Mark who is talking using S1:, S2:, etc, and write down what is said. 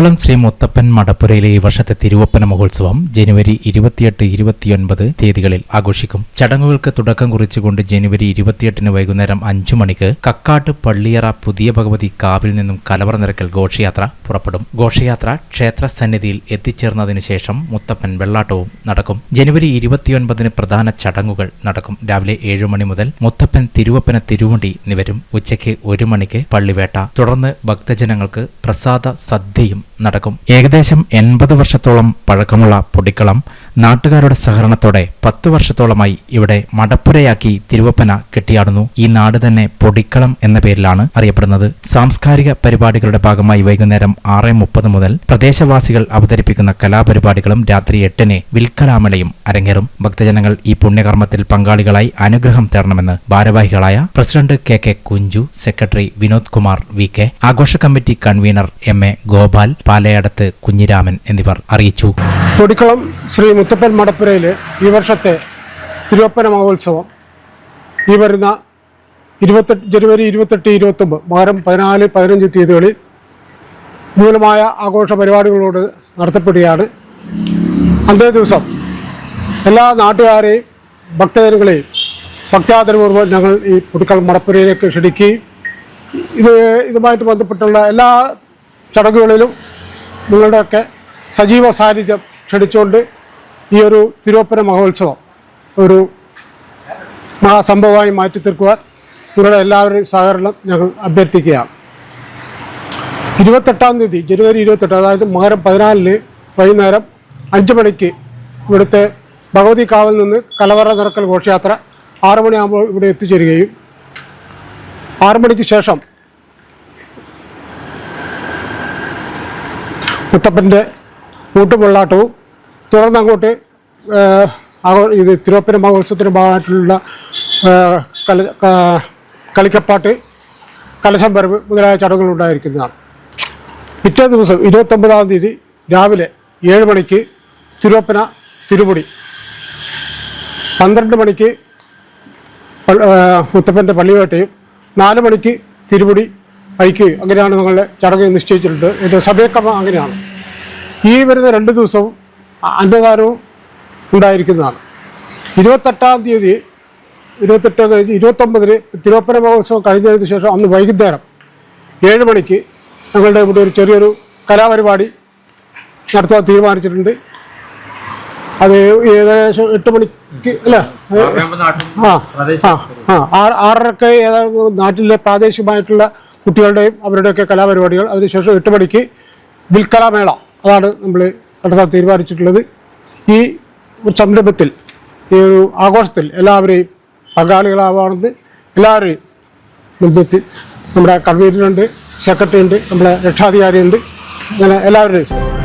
S1: പൊടിക്കളം ശ്രീ മുത്തപ്പൻ മടപ്പുരയിലെ ഈ വർഷത്തെ തിരുവപ്പന മഹോത്സവം ജനുവരി ഇരുപത്തിയെട്ട് ഇരുപത്തിയൊൻപത് തീയതികളിൽ ആഘോഷിക്കും. ചടങ്ങുകൾക്ക് തുടക്കം കുറിച്ചുകൊണ്ട് ജനുവരി ഇരുപത്തിയെട്ടിന് വൈകുന്നേരം അഞ്ചു മണിക്ക് കക്കാട്ട് പള്ളിയറ പുതിയ ഭഗവതി കാവിൽ നിന്നും കലവറ നിരക്കൽ ഘോഷയാത്ര പുറപ്പെടും. ഘോഷയാത്ര ക്ഷേത്ര സന്നിധിയിൽ എത്തിച്ചേർന്നതിന് ശേഷം മുത്തപ്പൻ വെള്ളാട്ടവും നടക്കും. ജനുവരി ഇരുപത്തിയൊൻപതിന് പ്രധാന ചടങ്ങുകൾ നടക്കും. രാവിലെ ഏഴു മണി മുതൽ മുത്തപ്പൻ തിരുവപ്പന തിരുവണ്ടി നിവരും. ഉച്ചയ്ക്ക് ഒരു മണിക്ക് പള്ളിവേട്ട. തുടർന്ന് ഭക്തജനങ്ങൾക്ക് പ്രസാദ സദ്യയും നടക്കും. ഏകദേശം എൺപത് വർഷത്തോളം പഴക്കമുള്ള പൊടിക്കളം നാട്ടുകാരുടെ സഹകരണത്തോടെ പത്തു വർഷത്തോളമായി ഇവിടെ മടപ്പുരയാക്കി തിരുവപ്പന കെട്ടിയാടുന്നു. ഈ നാട് തന്നെ പൊടിക്കളം എന്ന പേരിലാണ് അറിയപ്പെടുന്നത്. സാംസ്കാരിക പരിപാടികളുടെ ഭാഗമായി വൈകുന്നേരം ആറ് മുപ്പത് മുതൽ പ്രദേശവാസികൾ അവതരിപ്പിക്കുന്ന കലാപരിപാടികളും രാത്രി എട്ടിന് വിൽക്കലാമലയും അരങ്ങേറും. ഭക്തജനങ്ങൾ ഈ പുണ്യകർമ്മത്തിൽ പങ്കാളികളായി അനുഗ്രഹം തേടണമെന്ന് ഭാരവാഹികളായ president K K Kunju secretary Vinod Kumar V K ആഘോഷ committee convener M A Gopal Palayadath Kunhiraman എന്നിവർ അറിയിച്ചു.
S2: തൊടിക്കളം ശ്രീ മുത്തപ്പൻ മടപ്പുരയിലെ ഈ വർഷത്തെ തിരുവപ്പന മഹോത്സവം. ഈ വരുന്ന ഇരുപത്തെട്ട് ജനുവരി ഇരുപത്തെട്ട് ഇരുപത്തൊമ്പത് മകരം പതിനാല് പതിനഞ്ച് തീയതികളിൽ മൂലമായ ആഘോഷ പരിപാടികളോട് നടത്തപ്പെടുകയാണ്. അന്നേ ദിവസം എല്ലാ നാട്ടുകാരെയും ഭക്തജനങ്ങളെയും ഭക്താദരപൂർവം ഞങ്ങൾ ഈ പുടിക്കളം മടപ്പുരയിലേക്ക് ക്ഷണിക്കുകയും ഇത് ഇതുമായിട്ട് ബന്ധപ്പെട്ടുള്ള എല്ലാ ചടങ്ങുകളിലും നിങ്ങളുടെയൊക്കെ സജീവ സാന്നിധ്യം ക്ഷണിച്ചുകൊണ്ട് ഈ ഒരു തിരുവപ്പന മഹോത്സവം ഒരു മഹാസംഭവമായി മാറ്റി തീർക്കുവാൻ നിങ്ങളുടെ എല്ലാവരുടെയും സഹകരണം ഞങ്ങൾ അഭ്യർത്ഥിക്കുകയാണ്. ഇരുപത്തെട്ടാം തീയതി ജനുവരി ഇരുപത്തെട്ട് അതായത് മകരം പതിനാലിന് വൈകുന്നേരം അഞ്ച് മണിക്ക് ഇവിടുത്തെ ഭഗവതി കാവിൽ നിന്ന് കലവറ നിറക്കൽ ഘോഷയാത്ര ആറു മണിയാകുമ്പോൾ ഇവിടെ എത്തിച്ചേരുകയും ആറു മണിക്ക് ശേഷം മുത്തപ്പന്റെ കൂട്ടുപൊള്ളാട്ടവും തുടർന്ന് അങ്ങോട്ട് ഇത് തിരുവപ്പന മഹോത്സവത്തിന്റെ ഭാഗമായിട്ടുള്ള കല കളിക്കപ്പാട്ട് കലശം വരവ് മുതലായ ചടങ്ങുകൾ ഉണ്ടായിരിക്കുന്നതാണ് പിറ്റേ ദിവസം ഇരുപത്തൊമ്പതാം തീയതി രാവിലെ ഏഴ് മണിക്ക് തിരുവപ്പന തിരുമുടി. പന്ത്രണ്ട് മണിക്ക് മുത്തപ്പന്റെ പള്ളിവേട്ടയും നാല് മണിക്ക് തിരുമുടി അയക്കുകയും അങ്ങനെയാണ് ഞങ്ങളുടെ ചടങ്ങ് നിശ്ചയിച്ചിട്ടുണ്ട് ഇത് സഭയക്രമം അങ്ങനെയാണ്. ഈ വരുന്ന രണ്ട് ദിവസവും അന്നദാനവും ഉണ്ടായിരിക്കുന്നതാണ്. ഇരുപത്തെട്ടാം തീയതി ഇരുപത്തെട്ട് കഴിഞ്ഞ് ഇരുപത്തൊമ്പതിന് തിരുവപ്പന മഹോത്സവം കഴിഞ്ഞതിന് ശേഷം അന്ന് വൈകുന്നേരം ഏഴ് മണിക്ക് ഞങ്ങളുടെ ഇവിടെ ഒരു ചെറിയൊരു കലാപരിപാടി നടത്താൻ തീരുമാനിച്ചിട്ടുണ്ട്. അത് ഏകദേശം എട്ട് മണിക്ക് അല്ല ആ ആ ആ ആറ് ആറരക്ക് ഏതാണ്ട് നാട്ടിലെ പ്രാദേശികമായിട്ടുള്ള കുട്ടികളുടെയും അവരുടെയൊക്കെ കലാപരിപാടികൾ. അതിനുശേഷം എട്ട് മണിക്ക് വിൽക്കലാമേള. അതാണ് നമ്മൾ നടത്താൻ തീരുമാനിച്ചിട്ടുള്ളത്. ഈ സംരംഭത്തിൽ ഈ ഒരു ആഘോഷത്തിൽ എല്ലാവരെയും പങ്കാളികളാവാണെന്ന് എല്ലാവരെയും മുൻനിർത്തി നമ്മുടെ കൺവീനറുണ്ട് സെക്രട്ടറി ഉണ്ട് നമ്മുടെ രക്ഷാധികാരിയുണ്ട്. അങ്ങനെ എല്ലാവരുടെയും